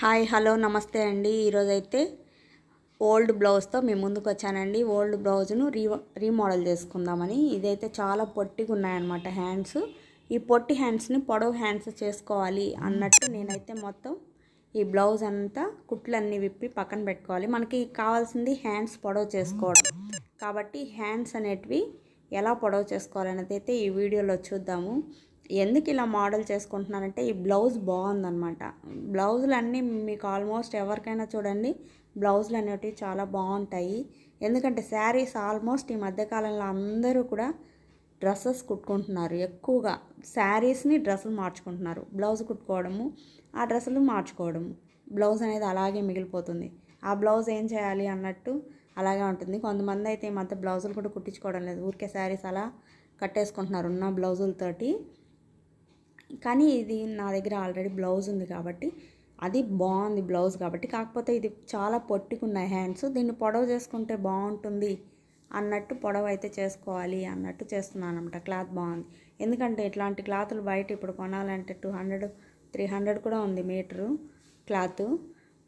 Hi hello నమస్తే అండి. ఈరోజైతే ఓల్డ్ బ్లౌజ్తో మేము ముందుకు వచ్చానండి ఓల్డ్ బ్లౌజ్ను రీ రీమోడల్ చేసుకుందామని. ఇదైతే చాలా పొట్టిగా ఉన్నాయన్నమాట హ్యాండ్స్. ఈ పొట్టి హ్యాండ్స్ని పొడవు హ్యాండ్స్ చేసుకోవాలి అన్నట్టు నేనైతే మొత్తం ఈ బ్లౌజ్ అంతా కుట్లన్నీ విప్పి పక్కన పెట్టుకోవాలి. మనకి కావాల్సింది హ్యాండ్స్ పొడవు చేసుకోవడం. కాబట్టి హ్యాండ్స్ అనేటివి ఎలా పొడవు చేసుకోవాలనేది అయితే ఈ వీడియోలో చూద్దాము. ఎందుకు ఇలా మోడల్ చేసుకుంటున్నానంటే ఈ బ్లౌజ్ బాగుందనమాట బ్లౌజులు అన్నీ మీకు ఆల్మోస్ట్ ఎవరికైనా చూడండి బ్లౌజులు అనేటివి చాలా బాగుంటాయి. ఎందుకంటే శారీస్ ఆల్మోస్ట్ ఈ మధ్యకాలంలో అందరూ కూడా డ్రెస్సెస్ కుట్టుకుంటున్నారు. ఎక్కువగా శారీస్ని డ్రెస్సులు మార్చుకుంటున్నారు. బ్లౌజ్ కుట్టుకోవడము ఆ డ్రెస్సులు మార్చుకోవడము. బ్లౌజ్ అనేది అలాగే మిగిలిపోతుంది. ఆ బ్లౌజ్ ఏం చేయాలి అన్నట్టు అలాగే ఉంటుంది. కొంతమంది అయితే ఈ మధ్య బ్లౌజులు కూడా కుట్టించుకోవడం లేదు. ఊరికే శారీస్ అలా కట్టేసుకుంటున్నారు ఉన్న బ్లౌజులతోటి. కానీ ఇది నా దగ్గర ఆల్రెడీ బ్లౌజ్ ఉంది కాబట్టి అది బాగుంది బ్లౌజ్ కాబట్టి. కాకపోతే ఇది చాలా పొట్టికున్నాయి హ్యాండ్స్ దీన్ని పొడవు చేసుకుంటే బాగుంటుంది అన్నట్టు పొడవు అయితే చేసుకోవాలి అన్నట్టు చేస్తున్నాను అనమాట క్లాత్ బాగుంది. ఎందుకంటే ఇట్లాంటి క్లాతులు బయట ఇప్పుడు కొనాలంటే టూ హండ్రెడ్ త్రీ హండ్రెడ్ కూడా ఉంది మీటరు క్లాత్.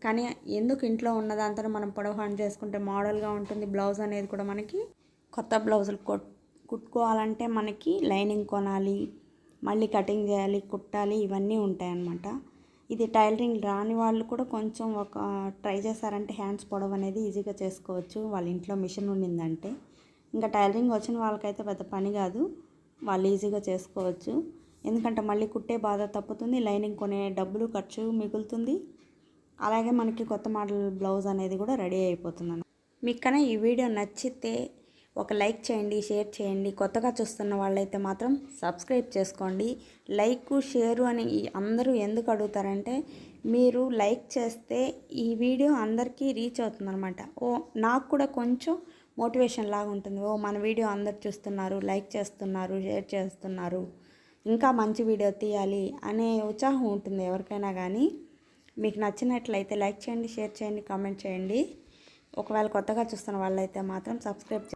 కానీ ఎందుకు ఇంట్లో ఉన్నదంతా మనం పొడవు హ్యాండ్ చేసుకుంటే మోడల్గా ఉంటుంది బ్లౌజ్ అనేది కూడా మనకి కొత్త బ్లౌజులు కుట్టుకోవాలంటే మనకి లైనింగ్ కొనాలి మళ్ళీ కటింగ్ చేయాలి కుట్టాలి ఇవన్నీ ఉంటాయన్నమాట. ఇది టైలరింగ్ రాని వాళ్ళు కూడా కొంచెం ఒక ట్రై చేశారంటే హ్యాండ్స్ పొడవు అనేది ఈజీగా చేసుకోవచ్చు. వాళ్ళ ఇంట్లో మిషన్ ఉండిందంటే. ఇంకా టైలరింగ్ వచ్చిన వాళ్ళకైతే పెద్ద పని కాదు. వాళ్ళు ఈజీగా చేసుకోవచ్చు. ఎందుకంటే మళ్ళీ కుట్టే బాధ తప్పుతుంది లైనింగ్ కొనే డబ్బులు ఖర్చు మిగులుతుంది. అలాగే మనకి కొత్త మోడల్ బ్లౌజ్ అనేది కూడా రెడీ అయిపోతుంది మీకు కన్నా ఈ వీడియో నచ్చితే ఒక లైక్ చేయండి షేర్ చేయండి. కొత్తగా చూస్తున్న వాళ్ళైతే మాత్రం సబ్స్క్రైబ్ చేసుకోండి. లైక్ షేరు అని అందరూ ఎందుకు అడుగుతారంటే మీరు లైక్ చేస్తే ఈ వీడియో అందరికీ రీచ్ అవుతుందన్నమాట. ఓ నాకు కూడా కొంచెం మోటివేషన్ లాగా ఉంటుంది. ఓ మన వీడియో అందరు చూస్తున్నారు లైక్ చేస్తున్నారు షేర్ చేస్తున్నారు. ఇంకా మంచి వీడియో తీయాలి అనే ఉత్సాహం ఉంటుంది ఎవరికైనా కానీ. మీకు నచ్చినట్లయితే లైక్ చేయండి షేర్ చేయండి కామెంట్ చేయండి. ఒకవేళ కొత్తగా చూస్తున్న వాళ్ళైతే మాత్రం సబ్స్క్రైబ్